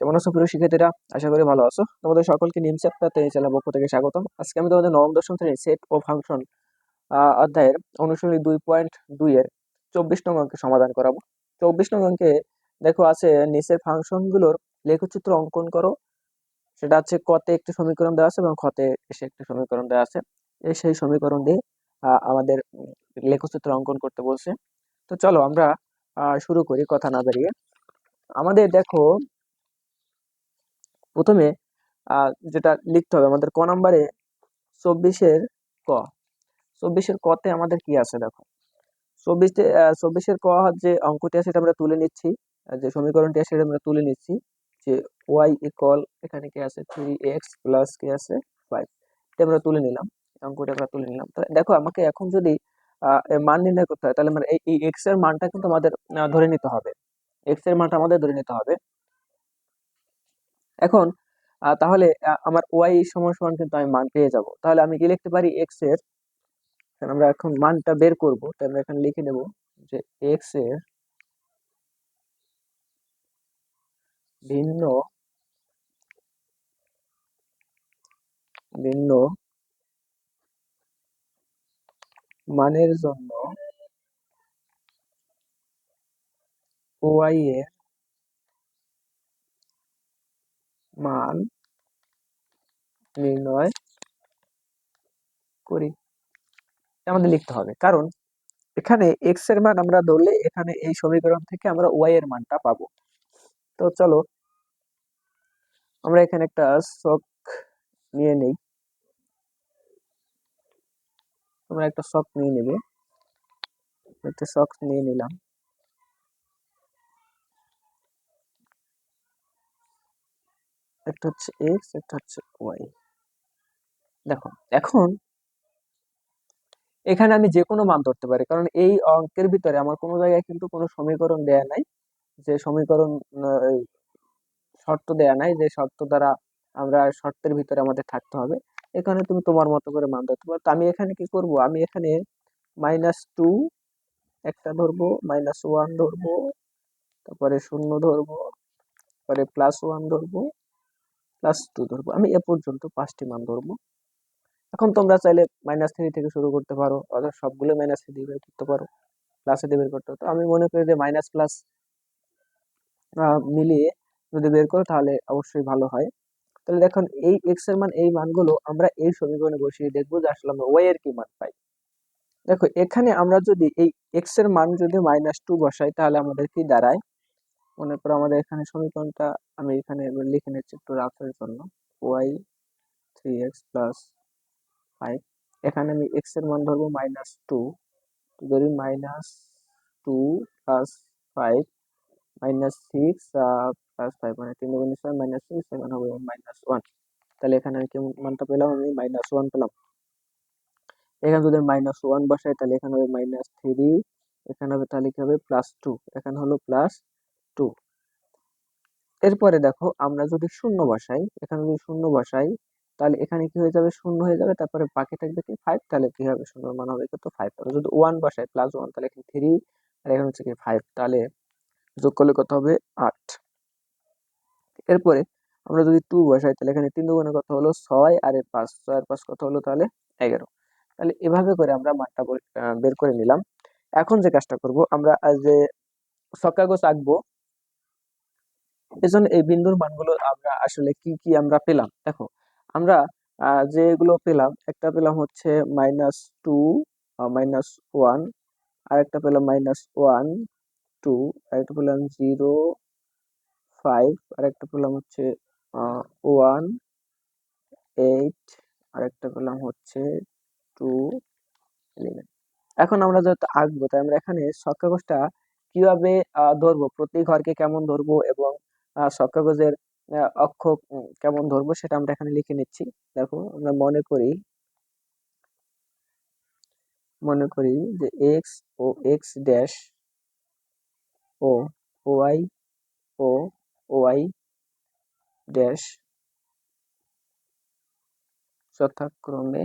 কেমন আছো প্রিয় শিক্ষার্থীরা? আশা করি ভালো আছো। তোমাদের সকলকে নিম চ্যাপ্টারতে চ্যানেল পক্ষ থেকে স্বাগতম। আজকে আমি তোমাদের নবম, দশম শ্রেণির সেট ও ফাংশন অধ্যায়ের অনুশীলনী দুই পয়েন্ট দুই এর চব্বিশ নং অঙ্কে সমাধান করাবো। চব্বিশ নং অঙ্কে দেখো আছে নিচের ফাংশনগুলোর লেখচিত্র অঙ্কন করো। সেটা হচ্ছে কতে একটি সমীকরণ দেওয়া আছে এবং খতে এসে একটি সমীকরণ দেওয়া আছে। এই সেই সমীকরণ দিয়ে আমাদের লেখচিত্র অঙ্কন করতে বলছে। তো চলো আমরা শুরু করি কথা না বাড়িয়ে। আমাদের দেখো প্রথমে যেটা লিখতে হবে আমাদের ক নাম্বারে, চব্বিশের ক। চব্বিশের কতে আমাদের কি আছে দেখো? চব্বিশে চব্বিশের ক যে অঙ্কটি আছে সেটা আমরা তুলে নিচ্ছি যে সমীকরণটি আছে সেটা আমরা তুলে নিচ্ছি, যে ওয়াই ইকল এখানে কি আছে? থ্রি এক্স প্লাস কি আছে? ফাইভ এটা আমরা তুলে নিলাম অঙ্কটা আমরা তুলে নিলাম। তাহলে দেখো, আমাকে এখন যদি মান নির্ণয় করতে হয়, তাহলে মানে এই এক্সের মানটা কিন্তু আমাদের ধরে নিতে হবে। এক্সের মানটা আমাদের ধরে নিতে হবে। এখন তাহলে আমার ওয়াই সমান সমান কিন্তু আমি মান পেয়ে যাব। তাহলে আমি কি লিখতে পারি? এক্সের আমরা এখন মানটা বের করব, তাই আমরা এখানে লিখে নেব যে এক্সের ভিন্ন ভিন্ন মানের জন্য ওয়াই এর মান নির্ণয় করি। আমাদের লিখতে হবে। কারণ এখানে এক্সের মান আমরা ধরলে এখানে এই সমীকরণ থেকে আমরা ওয়াই এর মানটা পাবো। তো চলো, আমরা এখানে একটা শখ নিয়ে নেই। তোমরা একটা শখ নিয়ে নেবে। একটা শখ নিয়ে নিলাম। একটা হচ্ছে এক্স একটা হচ্ছে ওয়াই দেখো, এখন এখানে আমি যে কোনো মান ধরতে পারি, কারণ এই অঙ্কের ভিতরে আমার কোনো জায়গায় কিন্তু কোনো সমীকরণ দেয়া নাই, যে সমীকরণ শর্ত দেয়া নাই, যে শর্ত দ্বারা আমরা শর্তের ভিতরে আমাদের থাকতে হবে। এখানে তুমি তোমার মতো করে মান ধরতে পারো। তো আমি এখানে কি করব? আমি এখানে মাইনাস টু একটা ধরবো মাইনাস ওয়ান ধরবো, তারপরে শূন্য ধরবো, তারপরে প্লাস ওয়ান ধরবো প্লাস টু ধরবো। আমি এ পর্যন্ত পাঁচটি মান ধরবো। এখন তোমরা চাইলে মাইনাস থ্রি থেকে শুরু করতে পারো। অর্থাৎ সবগুলো মাইনাস থ্রি দিয়ে বের করতে পারো। প্লাসে দিয়ে বের করতে তো আমি মনে করি যে মাইনাস প্লাস মিলিয়ে যদি বের করো তাহলে অবশ্যই ভালো হয়। তাহলে দেখুন, এই এক্সের মান, এই মানগুলো আমরা এই সমীকরণে বসিয়ে দেখব যে আসলে আমরা ওয়াই এর কি মান পাই। দেখো, এখানে আমরা যদি এই এক্সের মান যদি মাইনাস টু বসাই, তাহলে আমাদের কি দাঁড়ায়? মনে করো আমাদের এখানে সমীকরণটা আমি এখানে লিখে নিচ্ছি একটু রাফের জন্য। Y three X plus five এখানে আমি এক্সের মান ধরবো মাইনাস টু ধরি minus two plus five minus six plus five মানে তিন দুগুণ ছয় মাইনাস সিক্স এখানে হবে মাইনাস ওয়ান তাহলে এখানে আমি কেমন মানটা পেলাম আমি? মাইনাস ওয়ান পেলাম। এখানে যদি মাইনাস ওয়ান বসাই তাহলে এখানে হবে মাইনাস থ্রি এখানে হবে তাহলে কি হবে? প্লাস টু এখানে হলো প্লাস টু এরপরে দেখো, আমরা যদি শূন্য বসাই, এখানে যদি শূন্য বসাই, তাহলে এখানে কি হয়ে যাবে? শূন্য হয়ে যাবে, তারপরে বাকি থাকবে কি? ফাইভ তাহলে কি হবে? শূন্যর মান হবে কত ফাইভ তাহলে যদি ওয়ান বসাই প্লাস ওয়ান তাহলে এখানে থ্রি আর এখানে হচ্ছে কি ফাইভ তাহলে যোগ করলে কত হবে? আট। এরপরে আমরা যদি টু বসাই, তাহলে এখানে তিন দুগুণে কত হলো? ছয়, আর এর পাঁচ। ছয় আর পাঁচ কত হলো তাহলে? এগারো। তাহলে এভাবে করে আমরা মানটা বের করে নিলাম। এখন যে কাজটা করব, আমরা যে সকাগজ আঁকবো এজন্য এই বিন্দুর মানগুলো আমরা আসলে কি কি আমরা পেলাম? দেখো, আমরা যেগুলো পেলাম, একটা পেলাম হচ্ছে মাইনাস টু মাইনাস ওয়ান আর একটা পেলাম মাইনাস ওয়ান টু আর একটা পেলাম জিরো ফাইভ আর একটা পেলাম হচ্ছে ওয়ান এইট আর একটা পেলাম হচ্ছে টু ইলেভেন এখন আমরা যেহেতু আঁকবো, তাই আমরা এখানে কাগজটা কীভাবে ধরবো? প্রতি ঘরকে কেমন ধরবো? এবং আহ, ছক কাগজের অক্ষ কেমন ধরবো সেটা আমরা এখানে লিখে নিচ্ছি। দেখো আমরা মনে করি মনে করি যে এক্স ও এক্স ড্যাশ ও ওয়াই ও ওয়াই ড্যাশ যথাক্রমে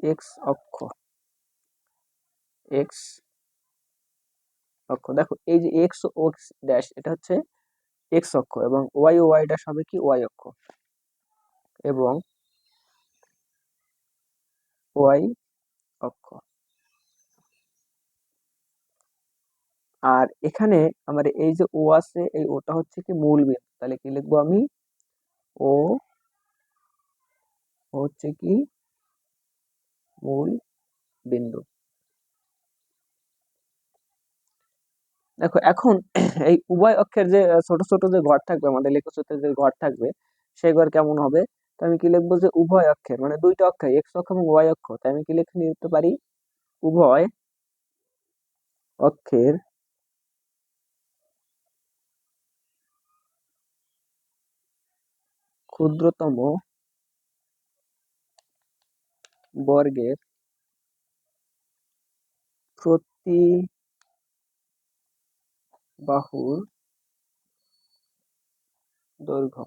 এক্স অক্ষ এক্স অক্ষ। দেখো, এই যে এক্স ও ড্যাশ এটা হচ্ছে এক্স অক্ষ এবং ওয়াই ও ওয়াই ড্যাশ হবে কি ওয়াই অক্ষ এবং ওয়াই অক্ষ। আর এখানে আমার এই যে ও আছে, এই ওটা হচ্ছে কি মূল বিন্দু। তাহলে কি লিখব আমি? ও হচ্ছে কি মূল বিন্দু। দেখো, এখন এই উভয় অক্ষের যে ছোট ছোট যে ঘর থাকবে, আমাদের লেখচিত্রের যে ঘর থাকবে সেই ঘর কেমন হবে? তো আমি কি লিখব যে উভয় অক্ষের মানে দুইটা অক্ষর এক্স অক্ষ এবং ওয়াই অক্ষ। তাই আমি কি লিখে নিতে পারি? উভয় অক্ষের ক্ষুদ্রতম বর্গের প্রতি বাহুর দৈর্ঘ্য,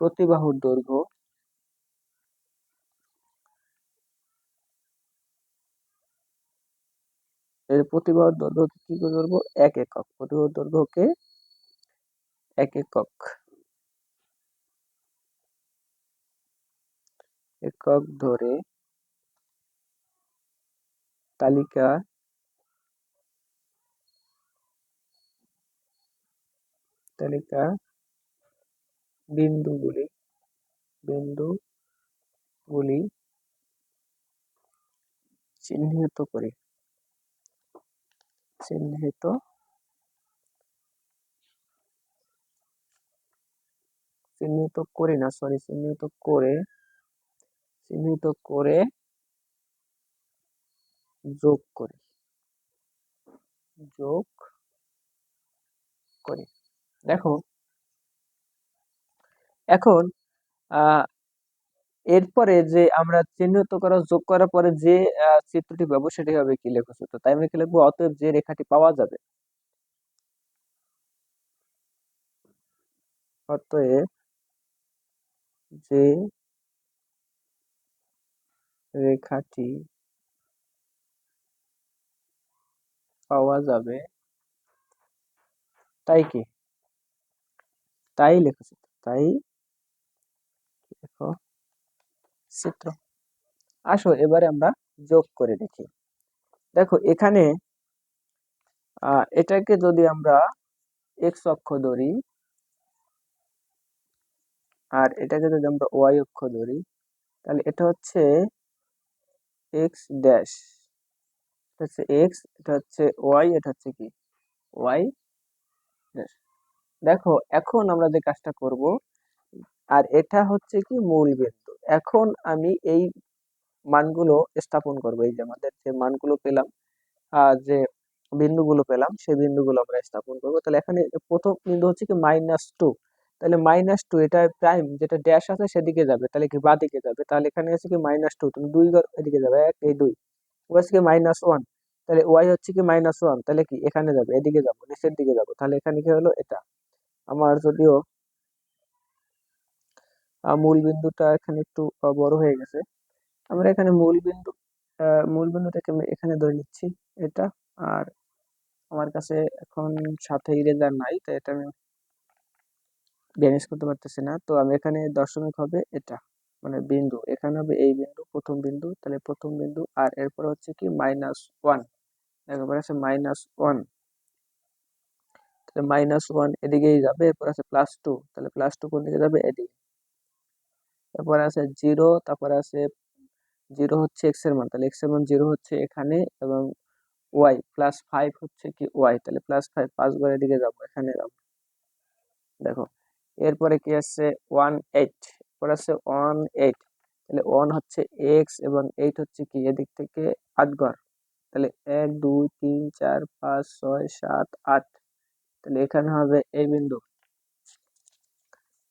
প্রতি বাহুর দৈর্ঘ্য এর প্রতিবাহুর দৈর্ঘ্যকে কি ধরবো? এক একক। প্রতিবাহুর দৈর্ঘ্যকে এক একক। একক ধরে তালিকা তালিকা বিন্দুগুলি বিন্দুগুলি চিহ্নিত করে। চিহ্নিত চিহ্নিত করে না সরি চিহ্নিত করে চিহ্নিত করে যোগ করি। যোগ করি। দেখো, এখন এরপরে যে আমরা চিহ্নিত করা, যোগ করার পরে যে চিত্রটি পাবো সেটি হবে কি লেখচিত্র তাই আমরা কি লিখব? অতএব যে রেখাটি পাওয়া যাবে, অতএব যে রেখাটি পাওয়া যাবে, তাই কি? তাই লেখচিত্র তাই চিত্র। আসো এবারে আমরা যোগ করে দেখি। দেখো এখানে এটাকে যদি আমরা এক্স অক্ষ ধরি আর এটাকে যদি আমরা ওয়াই অক্ষ ধরি, তাহলে এটা হচ্ছে এক্স ড্যাশ এটা হচ্ছে এক্স এটা হচ্ছে ওয়াই এটা হচ্ছে কি? ওয়াই ড্যাশ দেখো, এখন আমরা যে কাজটা করব, আর এটা হচ্ছে কি মূল বিন্দু। এখন আমি এই মানগুলো স্থাপন করব, এই যে আমাদের যে মানগুলো পেলাম যে বিন্দুগুলো পেলাম, সেই বিন্দুগুলো আমরা স্থাপন করব। তাহলে এখানে প্রথম বিন্দু হচ্ছে কি মাইনাস টু তাহলে মাইনাস টু এটা প্রাইম যেটা ড্যাশ আছে সেদিকে যাবে, তাহলে কি বা দিকে যাবে। তাহলে এখানে আছে কি মাইনাস টু তুমি দুই এদিকে যাবে, এক, এই দুই। ওয়াই কি মাইনাস ওয়ান তাহলে ওয়াই হচ্ছে কি মাইনাস ওয়ান তাহলে কি এখানে যাবে, এদিকে যাব, নিচের দিকে যাব। তাহলে এখানে কি হলো? এটা। আমার যদিও মূল বিন্দুটা এখানে একটু বড় হয়ে গেছে। আমরা এখানে মূল বিন্দু মূল বিন্দুটাকে এখানে ধরে নিচ্ছি, এটা। আর আমার কাছে এখন সাথে ইরেজার নাই, তাই এটা আমি ড্যামেজ করতে পারতেছি না। তো আমি এখানে দশমিক হবে এটা মানে বিন্দু। এখানে হবে এই বিন্দু, প্রথম বিন্দু, তাহলে প্রথম বিন্দু, আর এরপর হচ্ছে কি মাইনাস ওয়ান এরপর আছে মাইনাস ওয়ান তাহলে মাইনাস ওয়ান এদিকেই যাবে, এরপর আছে প্লাস টু তাহলে প্লাস টু কোন দিকে যাবে? এদিকে। তারপর আছে জিরো তারপর আছে জিরো হচ্ছে এক্সের মান, তাহলে এক্সের মান জিরো হচ্ছে এখানে এবং ওয়াই প্লাস ফাইভ হচ্ছে কি ওয়াই তাহলে প্লাস ফাইভ পাঁচ ঘরের দিকে যাব, এখানে যাব। দেখো, এরপরে কি আছে? ওয়ান এইট এরপর আছে ওয়ান এইট তাহলে ওয়ান হচ্ছে এক্স এবং এইট হচ্ছে কি? এদিক থেকে আট ঘর, তাহলে এক, দুই, তিন, চার, পাঁচ, ছয়, সাত, আট। তাহলে এখানে হবে এই বিন্দু।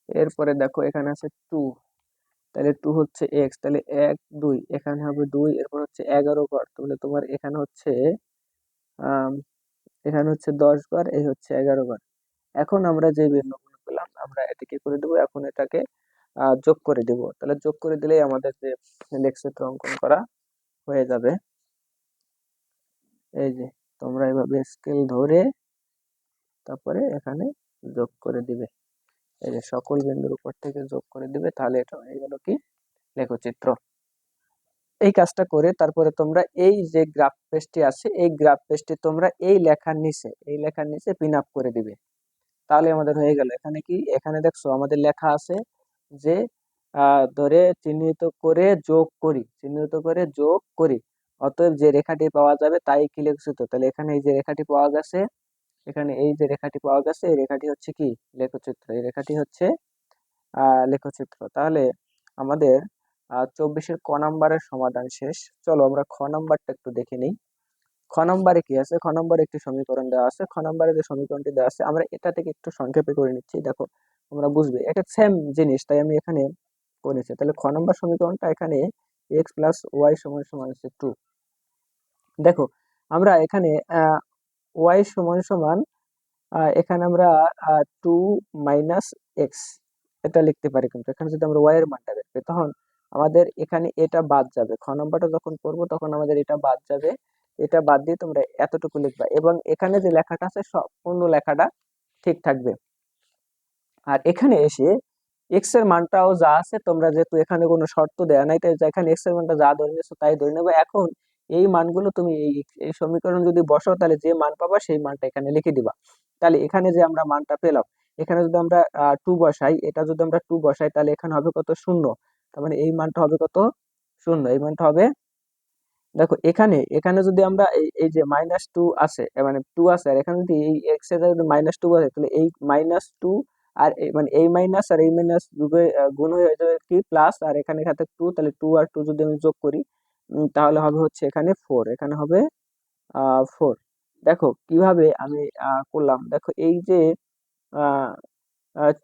এরপরে দেখো এখানে আছে টু তাহলে টু হচ্ছে এক্স তাহলে এক, দুই। এখানে হবে দুই, এরপর হচ্ছে এগারো ঘর। তাহলে তোমার এখানে হচ্ছে এখানে হচ্ছে দশ ঘর, এই হচ্ছে এগারো ঘর। এখন আমরা যে বিন্দুগুলো পেলাম, আমরা এটাকে করে দেবো? এখন এটাকে যোগ করে দেব। তাহলে যোগ করে দিলেই আমাদের যে লেখচিত্র অঙ্কন করা হয়ে যাবে। এই যে, তোমরা এভাবে স্কেল ধরে তারপরে এখানে যোগ করে দিবে। এই যে সকল বিন্দুর উপর থেকে যোগ করে দিবে, তাহলে এটা হয়ে গেল কি? লেখচিত্র। এই কাজটা করে তারপরে তোমরা এই যে গ্রাফ পেজটি আছে, এই গ্রাফ পেজটি তোমরা এই লেখার নিচে, এই লেখার নিচে পিন আপ করে দিবে। তাহলে আমাদের হয়ে গেল। এখানে কি? এখানে দেখছ আমাদের লেখা আছে যে ধরে চিহ্নিত করে যোগ করি, চিহ্নিত করে যোগ করি। অতএব যে রেখাটি পাওয়া যাবে তাই কি লেখচিত্র? তাহলে এখানে এই যে রেখাটি পাওয়া গেছে এখানে এই যে রেখাটি পাওয়া গেছে, এই রেখাটি হচ্ছে কি? লেখচিত্র। এই রেখাটি হচ্ছে লেখচিত্র। তাহলে আমাদের চব্বিশের ক নাম্বারের সমাধান শেষ। চলো আমরা খ নাম্বারটা একটু দেখে নিই। খ নম্বরে কি আছে? খ নম্বরে একটি সমীকরণ দেওয়া আছে। খ নম্বরে যে সমীকরণটি দেওয়া আছে, আমরা এটা থেকে একটু সংক্ষেপে করে নিচ্ছি। দেখো, তোমরা বুঝবে, এটা সেম জিনিস, তাই আমি এখানে করে নিচ্ছি। তাহলে খ নম্বর সমীকরণটা এখানে এক্স প্লাস ওয়াই সমান সমান হচ্ছে টু দেখো, আমরা এখানে ওয়াই সমান সমান এখানে আমরা টু মাইনাস এক্স এটা লিখতে পারি কিন্তু। এখানে যদি আমরা ওয়াই এর মানটা বের তখন আমাদের এখানে এটা বাদ যাবে। খ নম্বরটা যখন করব তখন আমাদের এটা বাদ যাবে। এটা বাদ দিয়ে তোমরা এতটুকু লিখবা। এবং এখানে যে লেখাটা আছে, সম্পূর্ণ লেখাটা ঠিক থাকবে। আর এখানে এসে এক্সের মানটাও যা আছে, তোমরা যেহেতু এখানে কোনো শর্ত দেয়া নাই, তাই এখানে এক্সের মানটা যা ধরে নিয়েছো, তাই ধরে নেবে। এখন এই মানগুলো তুমি এই এই সমীকরণ যদি বসো তাহলে যে মান পাবা, সেই মানটা এখানে লিখে দিবা। তাহলে এখানে যে আমরা মানটা পেলাম, এখানে যদি আমরা টু বসাই, এটা যদি আমরা টু বসাই, তাহলে এখানে হবে কত? শূন্য। তার মানে এই মানটা হবে কত? শূন্য। এই মানটা হবে, দেখো, এখানে এখানে যদি আমরা এই যে মাইনাস টু আছে মানে টু আছে, আর এখানে যদি এই এক্সের যদি মাইনাস টু আছে তাহলে এই মাইনাস টু আর মানে এই মাইনাস আর এই মাইনাস গুণ হয়ে যাবে কি? প্লাস আর এখানে খাতে টু তাহলে টু আর টু যদি আমি যোগ করি তাহলে হবে হচ্ছে এখানে ফোর এখানে হবে ফোর দেখো কীভাবে আমি করলাম। দেখো এই যে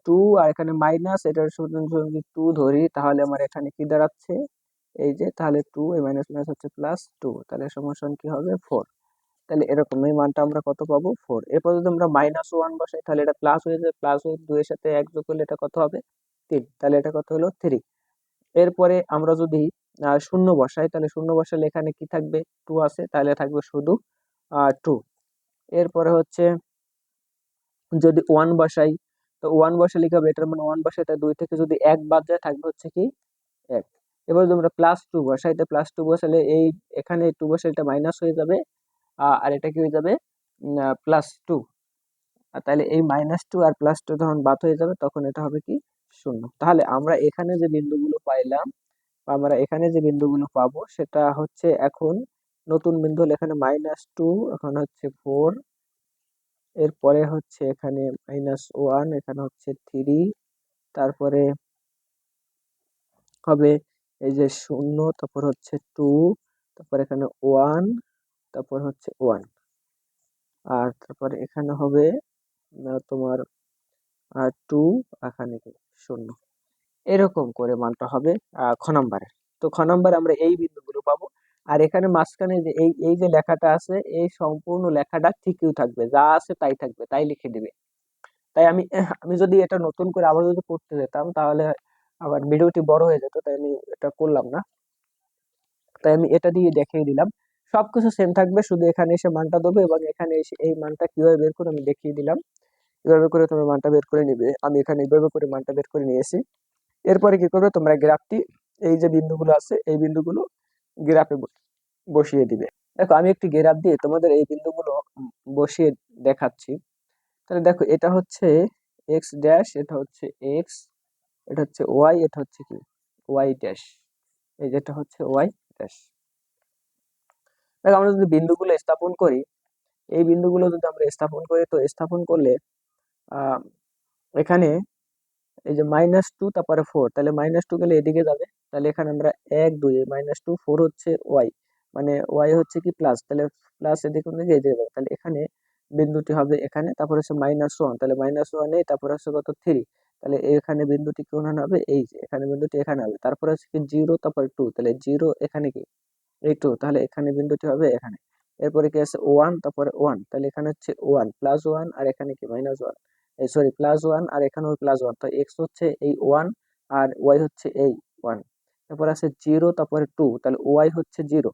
টু আর এখানে মাইনাস এটার যদি টু ধরি, তাহলে আমার এখানে কি দাঁড়াচ্ছে? এই যে, তাহলে টু এই মাইনাস মাইনাস হচ্ছে প্লাস টু তাহলে সমান কি হবে? ফোর তাহলে এরকম, এই মানটা আমরা কত পাবো? ফোর এরপর যদি আমরা মাইনাস ওয়ান বসাই, তাহলে এটা প্লাস হয়ে যাবে। প্লাস হয়ে দুয়ের সাথে এক যোগ করলে এটা কত হবে? তিন। তাহলে এটা কত হলো? থ্রি এরপরে আমরা যদি শূন্য বসাই তাহলে শূন্য বসালে এখানে কি থাকবে? টু আছে, তাহলে থাকবে শুধু টু এরপরে হচ্ছে যদি ওয়ান বসাই, তো ওয়ান বসালে কি হবে? এটার মানে ওয়ান বসাই তাই দুই থেকে যদি এক বাদ যায়, থাকবে হচ্ছে কি এক। এবার যদি আমরা প্লাস টু বসাই তো প্লাস টু বসালে এই এখানে টু বসালে এটা মাইনাস হয়ে যাবে আর এটা কি হয়ে যাবে? প্লাস টু আর তাহলে এই মাইনাস টু আর প্লাস টু যখন বাদ হয়ে যাবে, তখন এটা হবে কি? শূন্য। তাহলে আমরা এখানে যে বিন্দুগুলো পাইলাম আমরা এখানে যে বিন্দুগুলো পাবো, সেটা হচ্ছে এখন নতুন বিন্দু এখানে মাইনাস টু এখন হচ্ছে ফোর এরপরে হচ্ছে এখানে মাইনাস ওয়ান এখানে হচ্ছে থ্রি তারপরে হবে এই যে শূন্য, তারপর হচ্ছে টু তারপর এখানে ওয়ান তারপর হচ্ছে ওয়ান আর তারপরে এখানে হবে তোমার টু এখানে শূন্য। এরকম করে মানটা হবে খ নাম্বারে। তো খ নাম্বারে আমরা এই বিন্দুগুলো পাবো। আর এখানে মাঝখানে যে এই এই যে লেখাটা আছে, এই সম্পূর্ণ লেখাটা ঠিকই থাকবে, যা আছে তাই থাকবে, তাই লিখে দিবে। তাই আমি আমি যদি এটা নতুন করে আবার যদি করতে যেতাম, তাহলে আবার ভিডিওটি বড় হয়ে যেত, তাই আমি এটা করলাম না। তাই আমি এটা দিয়ে দেখিয়ে দিলাম। সবকিছু সেম থাকবে, শুধু এখানে এসে মানটা দেবে এবং এখানে এসে এই মানটা কীভাবে বের করে আমি দেখিয়ে দিলাম। এভাবে করে তোমরা মানটা বের করে নিবে, আমি এখানে এইভাবে করে মানটা বের করে নিয়েছি। এরপরে কি করবে? তোমরা গ্রাফটি, এই যে বিন্দুগুলো আছে, এই বিন্দুগুলো গ্রাফে বসিয়ে দিবে। দেখো, আমি একটি গ্রাফ দিয়ে তোমাদের এই বিন্দুগুলো বসিয়ে দেখাচ্ছি। তাহলে দেখো, এটা হচ্ছে এক্স ড্যাশ এটা হচ্ছে এক্স এটা হচ্ছে ওয়াই এটা হচ্ছে কি? ওয়াই ড্যাশ এই যেটা হচ্ছে ওয়াই ড্যাশ দেখো, আমরা যদি বিন্দুগুলো স্থাপন করি, এই বিন্দুগুলো যদি আমরা স্থাপন করি, তো স্থাপন করলে এখানে এই যে মাইনাস টু তারপরে ফোর তাহলে মাইনাস টু গেলে এদিকে যাবে, তাহলে এখানে আমরা এক, দুই মাইনাস টু ফোর হচ্ছে ওয়াই মানে ওয়াই হচ্ছে কি প্লাস তাহলে প্লাস এদিকে দিকে এদিকে যাবে তাহলে এখানে বিন্দুটি হবে এখানে, তারপর হচ্ছে মাইনাস ওয়ান তাহলে মাইনাস ওয়ান এই, তারপর হচ্ছে কত থ্রি তাহলে এখানে বিন্দুটি কোন হবে? এই এখানে বিন্দুটি এখানে হবে, তারপরে হচ্ছে কি জিরো তারপর টু তাহলে জিরো এখানে কি? এই টু তাহলে এখানে বিন্দুটি হবে এখানে, এরপরে কি আছে ওয়ান তারপরে ওয়ান তাহলে এখানে হচ্ছে ওয়ান প্লাস ওয়ান আর এখানে কি? Minus one sorry plus one আর এখানেও প্লাস ওয়ান তো এক্স হচ্ছে এই ওয়ান আর ওয়াই হচ্ছে এই ওয়ান তারপর আছে জিরো তারপরে টু তাহলে ওয়াই হচ্ছে জিরো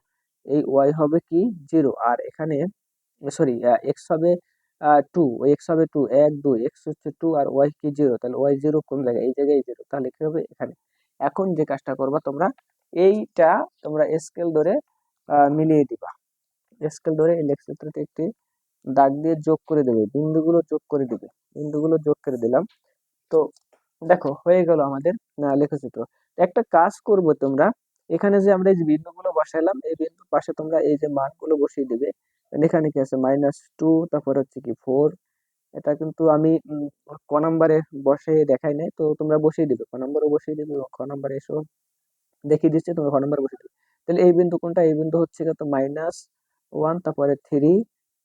এই ওয়াই হবে কি? জিরো আর এখানে সরি এক্স হবে টু এক্স হবে টু এক, দুই। এক্স হচ্ছে টু আর ওয়াই কি জিরো তাহলে ওয়াই জিরো কোন জায়গায়? এই জায়গায় জিরো তাহলে কি হবে? এখানে। এখন যে কাজটা করবা তোমরা, এইটা তোমরা স্কেল ধরে মিলিয়ে দিবা। স্কেল ধরে এই লেখচিত্রটি একটি দাগ দিয়ে যোগ করে দেবে, বিন্দুগুলো যোগ করে দিবে, বিন্দুগুলো যোগ করে দিলাম। তো দেখো, হয়ে গেল আমাদের লেখচিত্র। একটা কাজ করব তোমরা, এখানে যে আমরা এই যে বিন্দুগুলো বসাইলাম, এই বিন্দুর পাশে তোমরা এই যে মানগুলো বসিয়ে দিবে। এখানে কি আছে? মাইনাস টু তারপর হচ্ছে কি ফোর এটা কিন্তু আমি ক নাম্বারে বসে দেখাই নাই, তো তোমরা বসিয়ে দিবে। ক নাম্বারে বসিয়ে দিবে, খ নাম্বারে এসো, দেখিয়ে দিচ্ছে, তোমরা খ নাম্বারে বসিয়ে দিবে। তাহলে এই বিন্দু কোনটা? এই বিন্দু হচ্ছে কত মাইনাস ওয়ান তারপরে থ্রি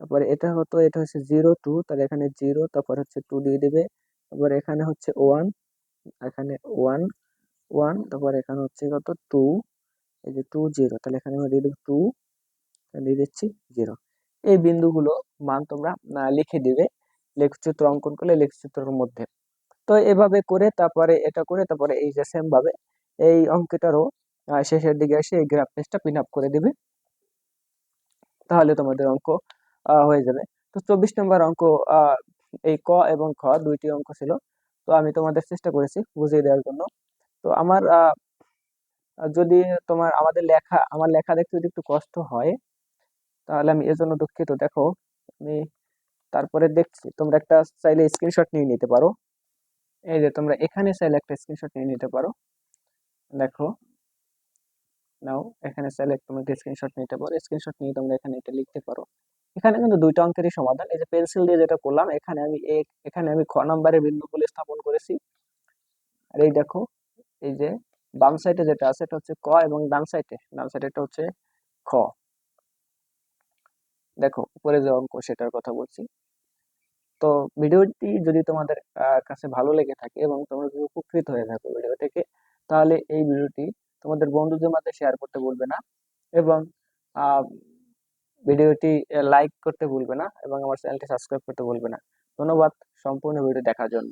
তারপরে এটা হতো, এটা হচ্ছে জিরো টু তাহলে এখানে জিরো তারপর হচ্ছে টু দিয়ে দেবে। তারপর এখানে হচ্ছে ওয়ান এখানে ওয়ান ওয়ান তারপর এখানে হচ্ছে কত? টু এই যে টু জিরো তাহলে এখানে আমরা দিয়ে দেবো টু দিয়ে দিচ্ছি জিরো এই বিন্দুগুলো মান তোমরা লিখে দিবে, লেখচিত্র অঙ্কন করলে লেখচিত্রের মধ্যে। তো এভাবে করে তারপরে এটা করে, তারপরে এই যে সেম ভাবে এই অঙ্কটারও শেষের দিকে এসে এই গ্রাফ পেজটা পিন আপ করে দিবে। তাহলে তোমাদের অঙ্ক হয়ে যাবে। তো চব্বিশ নম্বর অঙ্ক এই ক এবং খ দুইটি অঙ্ক ছিল। তো আমি তোমাদের চেষ্টা করেছি বুঝিয়ে দেওয়ার জন্য। তো আমার যদি তোমার আমাদের লেখা, আমার লেখা দেখতে যদি একটু কষ্ট হয়, তাহলে আমি এজন্য দুঃখিত। দেখো, আমি তারপরে দেখছি, তোমরা একটা চাইলে স্ক্রিনশট নিয়ে নিতে পারো। এই যে তোমরা এখানে চাইলে একটা স্ক্রিনশট নিয়ে নিতে পারো। দেখো, নাও, এখানে চাইলে তোমরা একটা স্ক্রিনশট নিতে পারো। স্ক্রিনশট নিয়ে তোমরা এখানে এটা লিখতে পারো। এখানে কিন্তু দুইটা অঙ্কেরই সমাধান। এই যে পেন্সিল দিয়ে যেটা করলাম, এখানে আমি এখানে আমি খ নম্বরের বিন্দুগুলো স্থাপন করেছি। আর এই দেখো, এই যে বাম সাইডে যেটা আছে, এটা হচ্ছে ক এবং ডান সাইডে ডান সাইডে এটা হচ্ছে খ। দেখো, উপরে যে অঙ্ক, সেটার কথা বলছি। তো ভিডিওটি যদি তোমাদের কাছে ভালো লেগে থাকে এবং তোমরা যদি উপকৃত হয়ে থাকো ভিডিও থেকে তাহলে এই ভিডিওটি তোমাদের বন্ধুদের মাঝে শেয়ার করতে বলবে না। এবং ভিডিওটি লাইক করতে ভুলবে না এবং আমার চ্যানেলটি সাবস্ক্রাইব করতে ভুলবে না। ধন্যবাদ, সম্পূর্ণ ভিডিও দেখার জন্য।